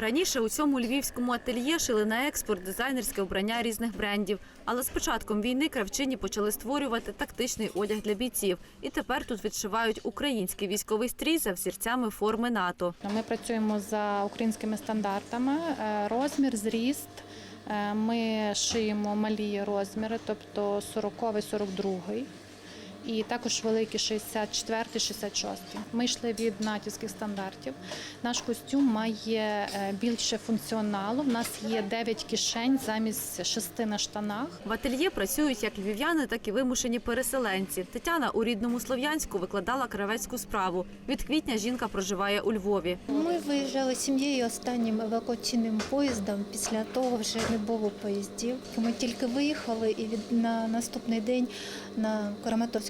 Раніше у цьому львівському ательє шили на експорт дизайнерське обрання різних брендів. Але з початком війни кравчині почали створювати тактичний одяг для бійців. І тепер тут відшивають український військовий стрій за взірцями форми НАТО. Ми працюємо за українськими стандартами. Е, Розмір, зріст. Е, Ми шиємо малі розміри, тобто 40 42 і також великі 64 66 Ми йшли від натівських стандартів. Наш костюм має е, більше функціоналу. У нас є 9 кишень замість 6 на штанах. В ательє працюють як львів'яни, так і вимушені переселенці. Тетяна у рідному Слов'янську викладала кравецьку справу. Від квітня жінка проживає у Львові. Ми виїжджали з сім'єю останнім евакуаційним поїздом. Після того вже не було поїздів. Ми тільки виїхали, і від на наступний день на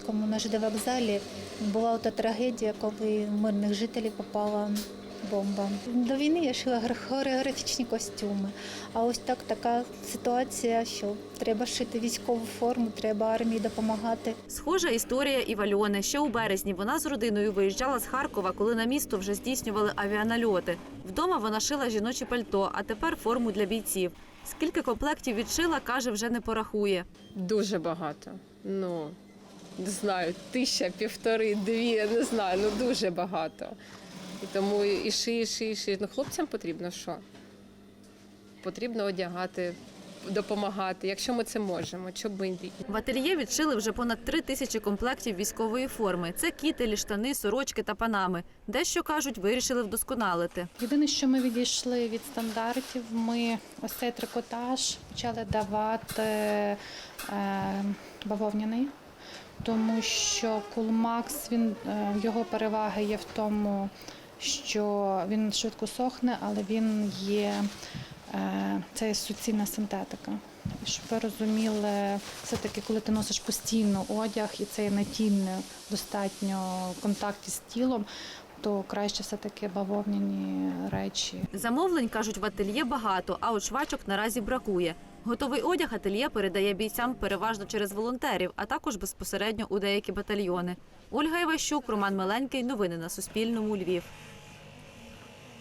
Краматорському на ЖД вокзалі була та трагедія, коли в мирних жителів попала. Бомба до війни я шила хореографічні костюми. А ось так така ситуація, що треба шити військову форму, треба армії допомагати. Схожа історія і в Альони. Ще у березні вона з родиною виїжджала з Харкова, коли на місто вже здійснювали авіанальоти. Вдома вона шила жіночі пальто, а тепер форму для бійців. Скільки комплектів відшила, каже, вже не порахує. Дуже багато. Ну, не знаю, тисяча, півтори, дві, не знаю, ну дуже багато. І тому і шиї, і шиї, і шиї. Ну, хлопцям потрібно що? Потрібно одягати, допомагати, якщо ми це можемо, чому б і. В ательє відшили вже понад три тисячі комплектів військової форми. Це кітелі, штани, сорочки та панами. Дещо кажуть, вирішили вдосконалити. Єдине, що ми відійшли від стандартів, ми ось цей трикотаж почали давати е, бавовняний, тому що Кулмакс він е, його переваги є в тому, що він швидко сохне, але він є е, це є суцільна синтетика. Щоб ви розуміли, все-таки, коли ти носиш постійно одяг і це є натільне достатньо в контакті з тілом, то краще все-таки бавовняні речі. Замовлень, кажуть, в ательє багато, а от швачок наразі бракує. Готовий одяг ательє передає бійцям переважно через волонтерів, а також безпосередньо у деякі батальйони. Ольга Іващук, Роман Меленький. Новини на Суспільному. Львів.